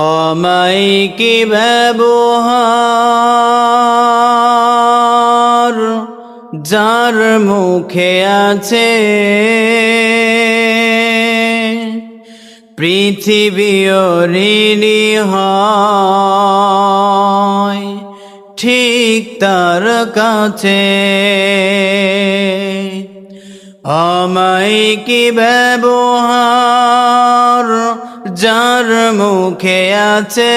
অমাইকি ব্যবহার যার মুখে আছে পৃথিবী ঋণী হয় ঠিক তার কাছে। অমাইকি ব্যবহার, যার মুখে আছে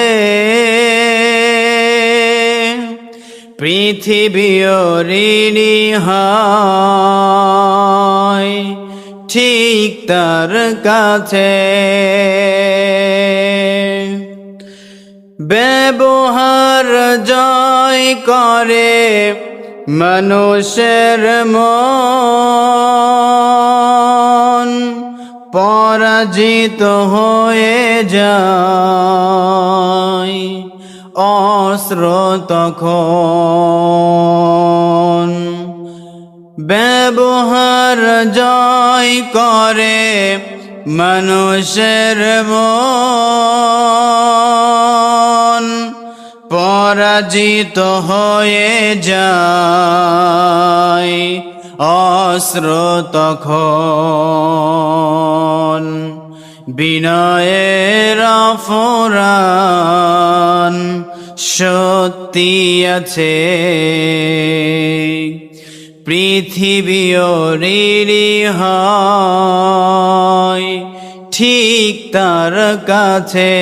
পৃথিবী ঋণী হয় ঠিক তার কাছে। ব্যবহার জয় করে মানুষের মন পরাজিত হয়ে যায় অস্ত্র তখন। ব্যবহার জয় করে মানুষের মন। পরাজিত হয়ে যায় অস্ত্র বিনয়ের ফোরান সত্যি আছে। পৃথিবী হয় ঠিক তার কাছে।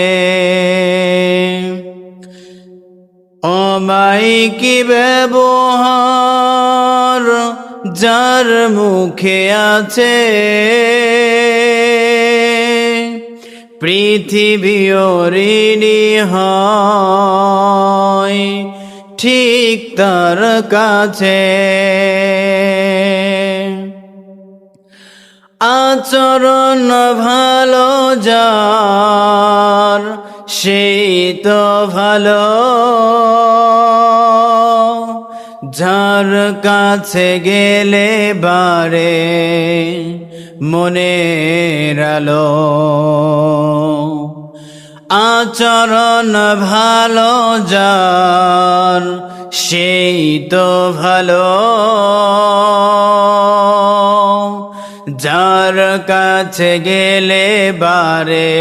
অমাইকি ব্যবহার যার মুখে আছে পৃথিবী ঋণী হয়, ঠিক তার কাছে। আচরণ ভালো যার, সেই তো ভালো। যার কাছে গেলে বারে মনের আলো। আচরণ ভালো, যার সেই তো ভালো। যার কাছে গেলে বারে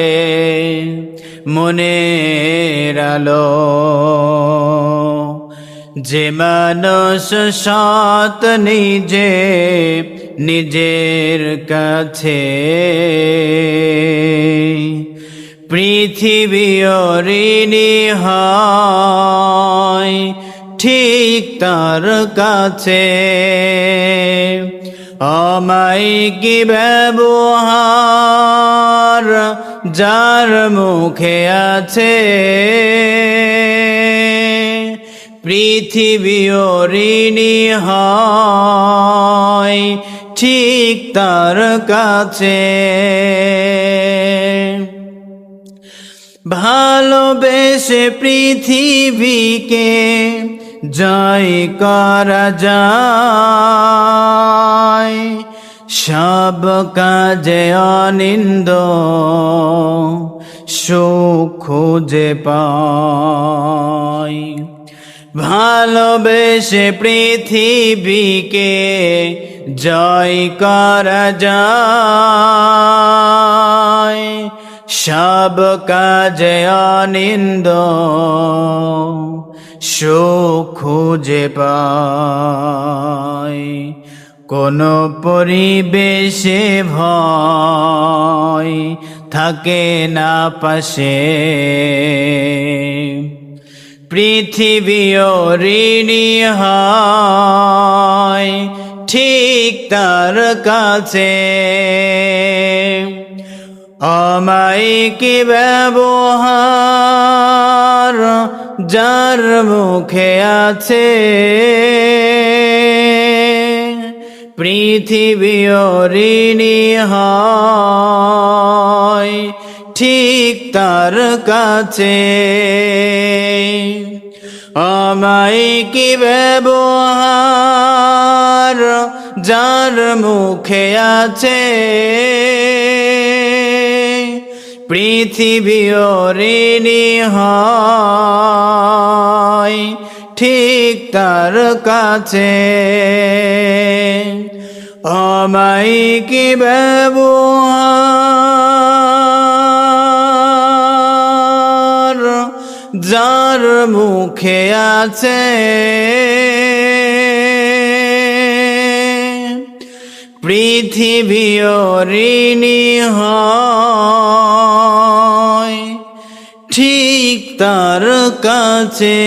মনের আলো। যে মানুষ সৎ নিজে নিজের কাছে। পৃথিবী ঋণী হয় ঠিক তার কাছে। অমাইকি ব্যবহার যার মুখে আছে। পৃথিবী ঋণী হয়, ঠিক তার কাছে। ভালোবেসে পৃথিবীকে জয় করা যায়, সব কাজে অনিন্দ, সুখ খুঁজে পায়। ভালোবেসে পৃথিবীকে জয় করা যায়। সব কাজে অনিন্দ, সুখ খুঁজে পায় কোন পরিবেশে ভয় থাকে না পাশে। পৃথিবী ঋণী হয় ঠিক তার কাছে। অমাইকি ব্যবহার যার মুখে আছে পৃথিবী ঋণী হয়। ঠিক তার কাছে। আমায় অমাইকি ব্যবহার যার মুখে আছে? পৃথিবী ঋণী হয় ঠিক তার কাছে। আমায় অমাইকি ব্যবহার যার মুখে আছে পৃথিবী ঋণী হয় ঠিক তার কাছে।